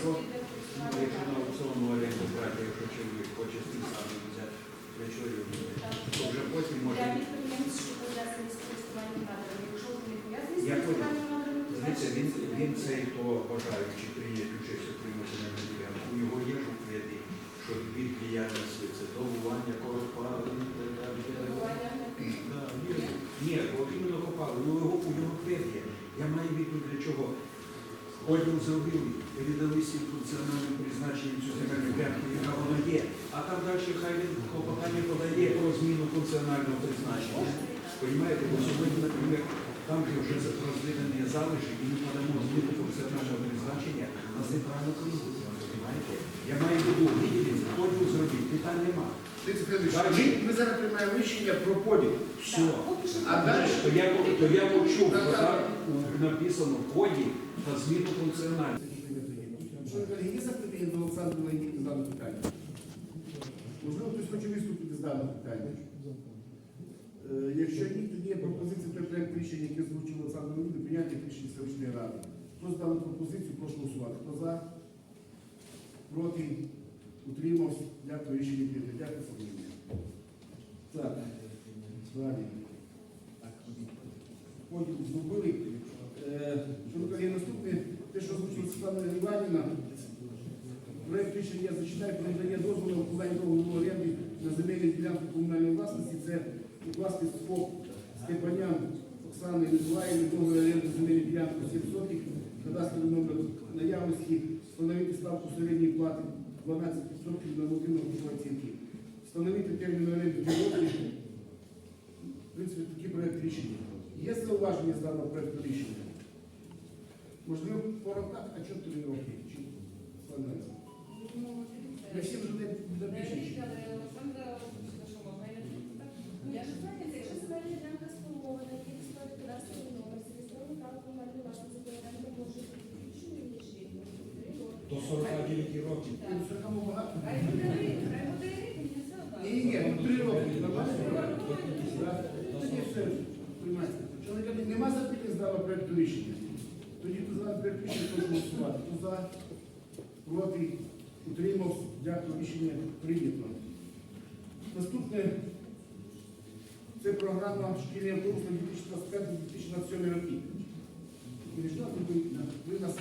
якщо, ну, якщо на аукціонну оренду брати, якщо чоловік хоче свій саме взяти, для взяти? То вже потім Для може. що пов'язані з користуванням надрами. Якщо вони пов'язані з користуванням Дивіться, він, цей, хто бажаючи прийняти участь у примусовому ділянку, у його є ж у що від діяльності це добування, коротпалення, Керування. Ні, от іменно копали, ну у нього квіт є. Я маю відповідь для чого. Поділ зробили, всі функціональним призначенням цю земельну ділянку, яка вона є. А там далі хай він клопотання подає про зміну функціонального призначення. Понимаєте, бо сьогодні, наприклад, там, де вже розведені залишки, і ми подамо зміну функціонального призначення, нас неправильно керують. Понимаєте? Я маю в виду, виділити, поділ зробити, питань нема. Ми, ми зараз приймаємо рішення про поділ. Все. А далі? То я, то я почув, що так. так написано в коді та зміну функціональності. Шановні колеги, є запитання до Олександра Леонідовича з даного питання? Можливо, хтось хоче виступити з даного питання? Е, Якщо ні, тоді є пропозиція про проект рішення, яке озвучив Олександр Леонідович, прийняти рішення селищної ради. Хто за дану пропозицію, прошу голосувати. Хто за? Проти? Утримався? Дякую, рішення прийнято. Дякую, Сергій. Так, далі. Поділ зробили. Е, Шановні колеги, наступне, те, що озвучила Світлана Іванівна, проект рішення я зачитаю про надання дозволу на укладання договору оренди на земельні ділянки комунальної власності. Це укласти СФОП Степанян Оксани Миколаївни, договір оренди земельної ділянки 7 сотих, кадастровий номер наявності, встановити ставку середньої плати 12% на нормативно оцінки, встановити термін оренди 2 роки. В принципі, такий проект рішення. Є зауваження з даного проекту рішення? Можливо, пора так, а чого три роки? Чи складається? Ми всі вже не допишемо. Я ж знаю, це якщо земельна ділянка сформована, які існує кадастровий номер, зареєстрований право комунальної власності, земельна може бути більшою, ніж рік. До 49 років. Ну, це кому багато? Хай буде рік, хай буде рік, мені все одно. Ні, ні, ну три роки. Нормально? Так? Тоді все, приймайте. Шановні Нема запитань з даного проекту рішення. Тоді хто за даний рішення прошу голосувати. Хто за, проти, утримався. Дякую, рішення прийнято. Наступне це програма шкільний автобус на 2025-2027 роки. Ви нас.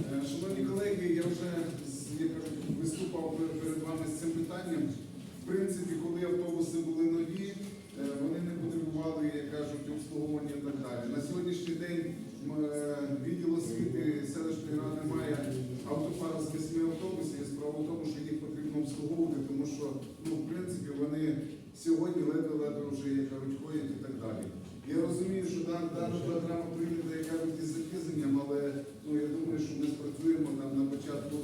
Е, Шановні колеги, я вже з- як кажуть, виступав перед вами з цим питанням. В принципі, коли автобуси були нові, е, вони не потребували, як кажуть, обслуговування і так далі. На сьогоднішній день м, е, відділ освіти селищної ради має автопарк з восьми автобусів. І Справа в тому, що їх потрібно обслуговувати, тому що ну, в принципі вони сьогодні ледве-ледве вже як кажуть, ходять і так далі. Я розумію, що дан- дана програма прийнята, як кажуть, із запізненням, але ну, я думаю, що ми спрацюємо там на початку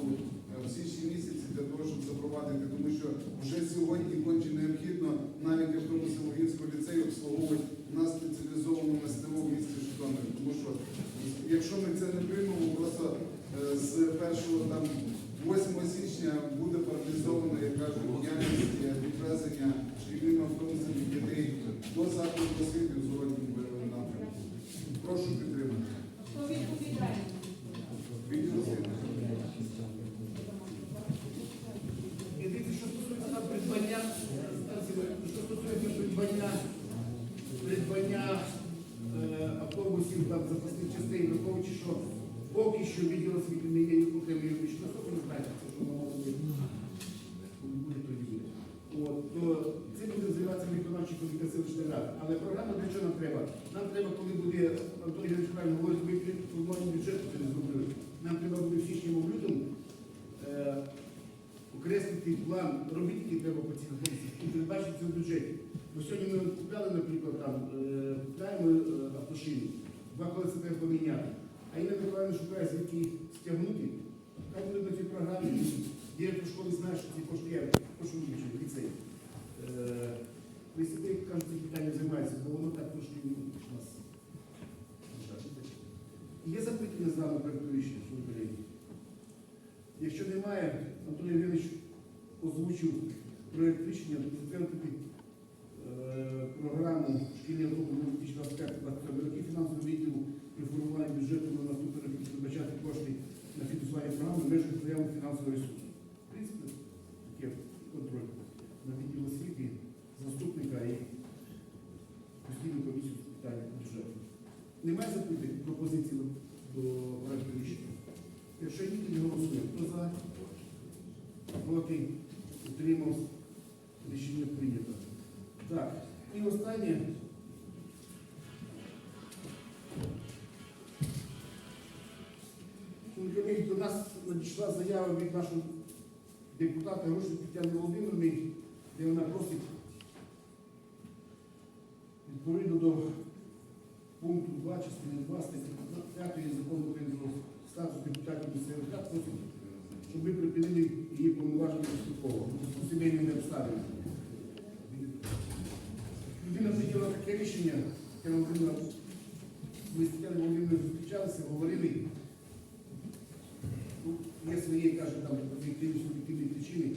е, в січні місяці для того, щоб запровадити, тому що вже сьогодні конче необхідно навіть автобуси Лугінського ліцею обслуговувати на спеціалізованому СТО в місті Житомирі. Тому що якщо ми це не приймемо, просто е, з 1 там 8 січня буде паралізовано, як кажуть, діяльність е, відвезення шкільними автобусами дітей до закладу освіти в зворотньому бойовому напрямку. Прошу підтримати. Хто відповідає? Відділ освіти. І дивіться, що стосується там придбання, що стосується придбання, придбання е, автобусів там запасних частин, враховуючи, що поки що відділ освіти не є окремою юридичною особою, не знаєте, що воно мало бути. Буде, тоді. От, то це буде розвиватися виконавчий комітет селищної ради. Але програма для чого нам треба? Нам треба, коли буде Антон Ігорович правильно говорить, ми при формуванні бюджету це не зробили. Нам треба буде в січні в лютому е, окреслити план робіт, які треба по цих комісіях, і передбачити це в бюджеті. Бо сьогодні ми купляли, наприклад, там, е, купляємо е, автошину, два колеса треба поміняти. А Інна Миколаївна шукає, звідки їх стягнути. Хай буде на цій програмі. Директор школи знає, що ці кошти є, прошу вибачити, ліцей. Е, Присяди, кажуть, ці питання займаються, бо воно так трошки у нас. Є запитання з нами рішення, шановні колеги? Якщо немає, Антон Євгенович озвучив проєкт рішення затвердити програму шкільний автобус на 2025 роки фінансового відділу при формуванні бюджету на наступний рік передбачати кошти на фінансування програми в межах наявних фінансових ресурсів. В принципі, таке контроль на відділ освіти, заступника і постійну комісію з питань бюджету. Немає запитань, пропозицій до проекту рішення? Якщо ні, то не голосуємо. Хто за? Проти? Утримався? Рішення прийнято. Так, і останнє. Надійшла заява від нашого депутата Груші Тетяни Володимирівни, де вона просить відповідно до пункту 2 частини 2 статті 5 закону України про статус депутатів місцевих рад, просить, щоб ми припинили її повноваження поступово сімейними обставинами. Людина прийняла таке рішення, Тетяна Володимирівна, ми з Тетяною Володимирівною зустрічалися, говорили. Ну, є свої, каже, там об'єктивні суб'єктивні причини.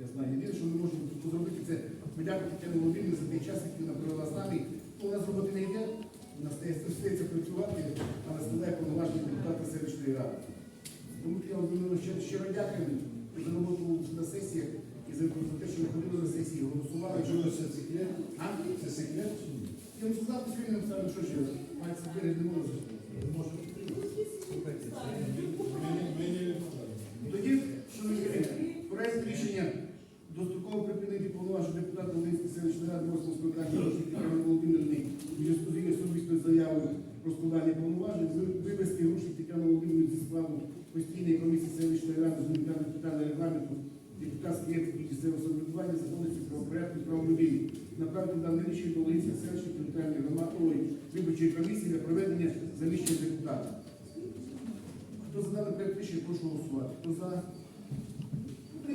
Я знаю, єдине, що ми можемо тут зробити, це подякувати Тетяні Вона провела з нами. У нас роботи не йде, у нас стається працювати, а нас складає повноваження депутата селищної ради. Тому Тетяна Володимирівна щиро, дякуємо за роботу на сесіях і за те, що ви ходили на сесії, голосували. Чого це секрет? А? Це секрет? Я вам сказав, що він написав, що ще має себе не може. Не можу підтримати. Слухайте, це мені, мені не подобається. Тоді, шановні колеги, проект рішення достроково припинити повноваження депутата Волинської селищної ради 8 скликання Тетяни Володимирівни у зв'язку з її особистою заявою про складання повноважень, ви- вивести Груші Тетяну Володимирівну зі складу постійної комісії селищної ради з гуманітарних питань регламенту, депутатської етики місцевого самоврядування, законності правопорядку прав людини. Направити дане рішення до Волинської селищної територіальної громади виборчої комісії для проведення заміщення депутата. Хто за даний проект рішення, прошу голосувати. Хто за?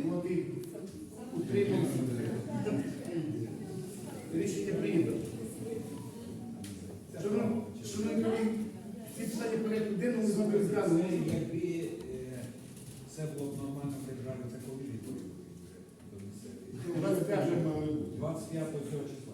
Проти? Утримався? Рішення прийнято. Шановні ми колеги, всі питання порядку денного з вами. Якби е, це було б нормально, ми це коли відповідь 25 Вже бути. 25 цього числа.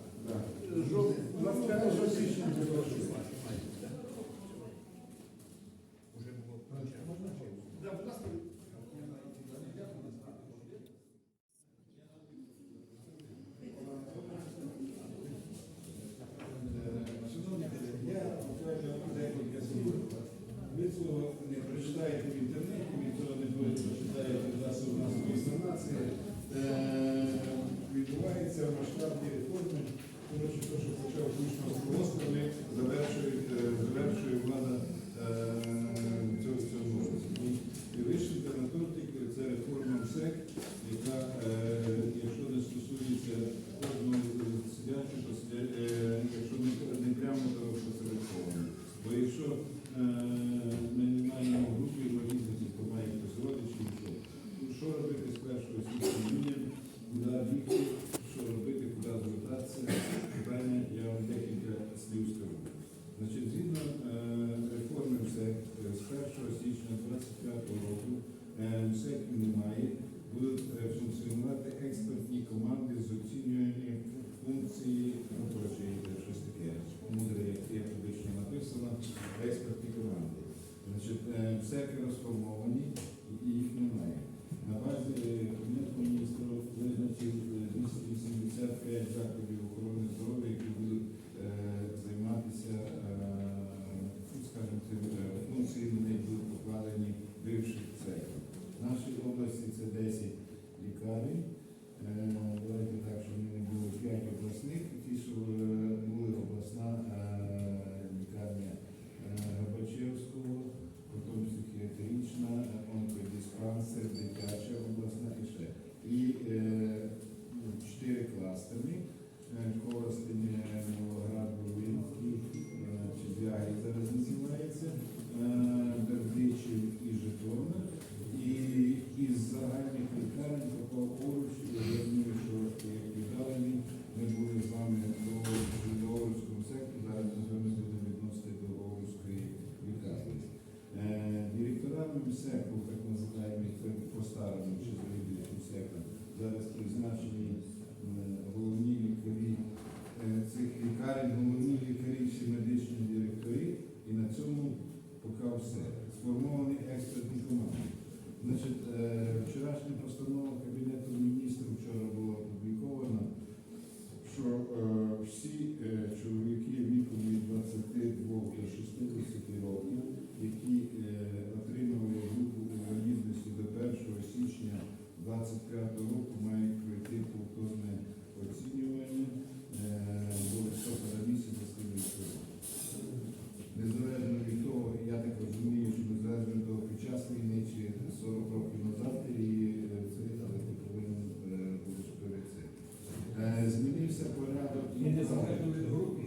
Е, змінився порядок. І незалежно від групи.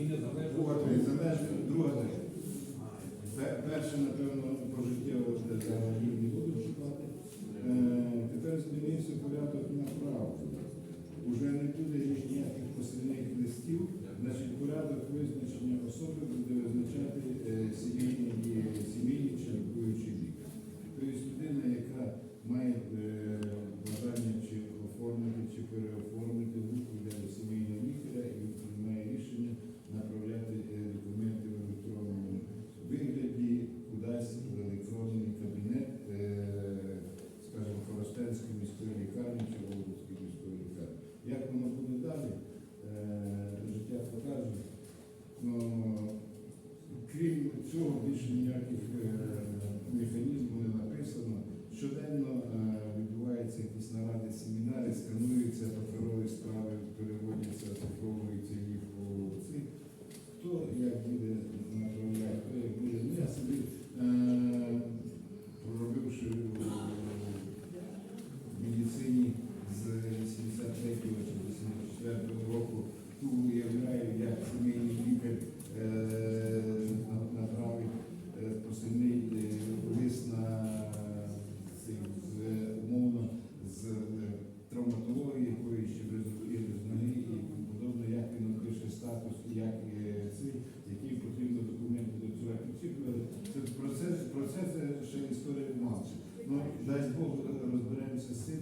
І незалежно друга теж. Перше, напевно, пожиттєво не будуть шукати. Е, тепер змінився порядок направо. Уже не буде ніяких посильних листів, значить порядок визначення особи буде визначати е, сімейні чи лікуючий лікар. Тобто людина, яка має переоформити ну, дасть Бог розберемося з цим.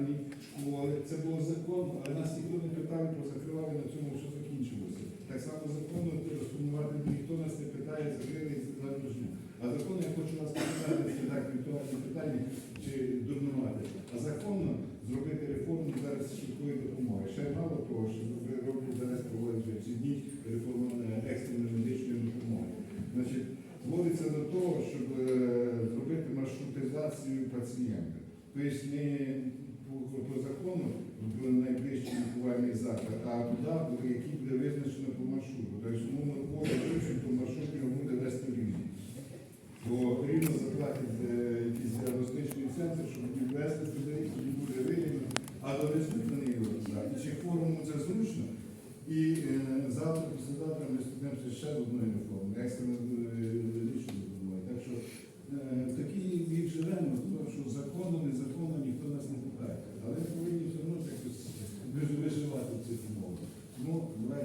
далі. Це було законно, але нас ніхто не питав про закривали, на цьому що закінчилося. Так само законно розсумувати ніхто нас не питає закрили за дружину. А законно я хочу вас питати, це так віртуальне питання чи дурнувати. А законно зробити реформу зараз швидкої допомоги. Ще мало того, що роблять зараз проводять ці дні реформу екстреної медичної допомоги. Значить, зводиться до того, щоб е, зробити маршрутизацію пацієнта. Тобто не маршруту. Тобто, умовно, кожен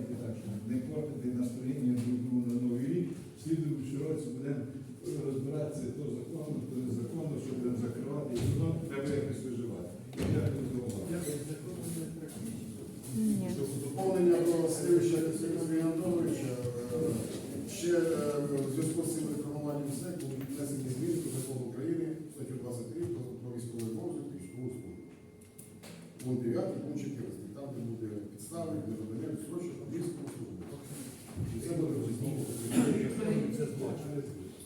давайте так, не портити настроєння другому на новий рік. Слідуючи році будемо розбиратися, то законно, то незаконно, що будемо закривати, і воно треба якось виживати. Дякую за увагу. Доповнення до Сергія Сергія Антоновича. Ще е, в зв'язку з цим реформуванням СЕК були внесені зміни до закону України, статтю 23 про військовий розвиток і школу. Пункт 9, пункт 14 підстави для надання відсрочок військового службу. І це буде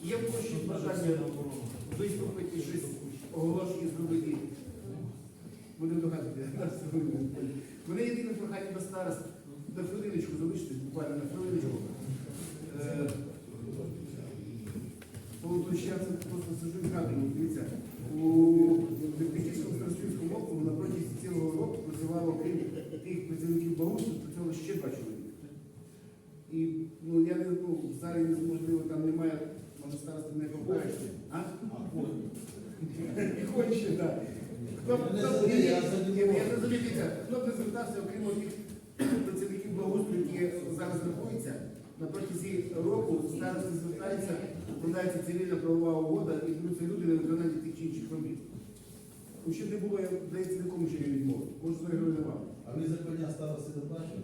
Є площі бажання виступити щось, оголошення зробити. Будемо догадувати. Мене єдине прохання до старост. На хвилиночку залишитись, буквально на хвилину. Ну, в можливо там немає, може старости не поправиш. А? І хоче, так. Хто б- не звертався, окрім тих працівників благоустрою, які зараз знаходяться, на протязі року старости звертаються, укладається цивільна правова угода і беруться люди на виконання тих чи інших робіт. Ну, щоб не було, я здається, нікому ще не відмовив. Може, вам. А ви законня старости не бачили?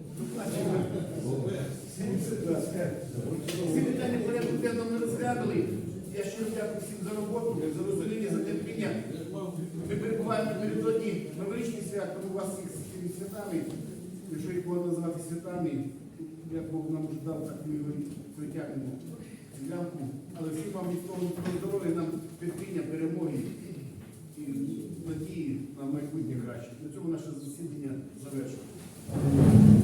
Всі питання порядку денного ми розглянули. Я щиро дякую всім за роботу, за розуміння, за терпіння. Ми перебуваємо напередодні новорічних свят, тому вас всіх святами, якщо їх можна назвати святами, як Бог нам уже дав, так ми його притягнемо. Але всім вам міцного здоров'я, нам терпіння, перемоги і надії на майбутнє краще. На цьому наше засідання завершено.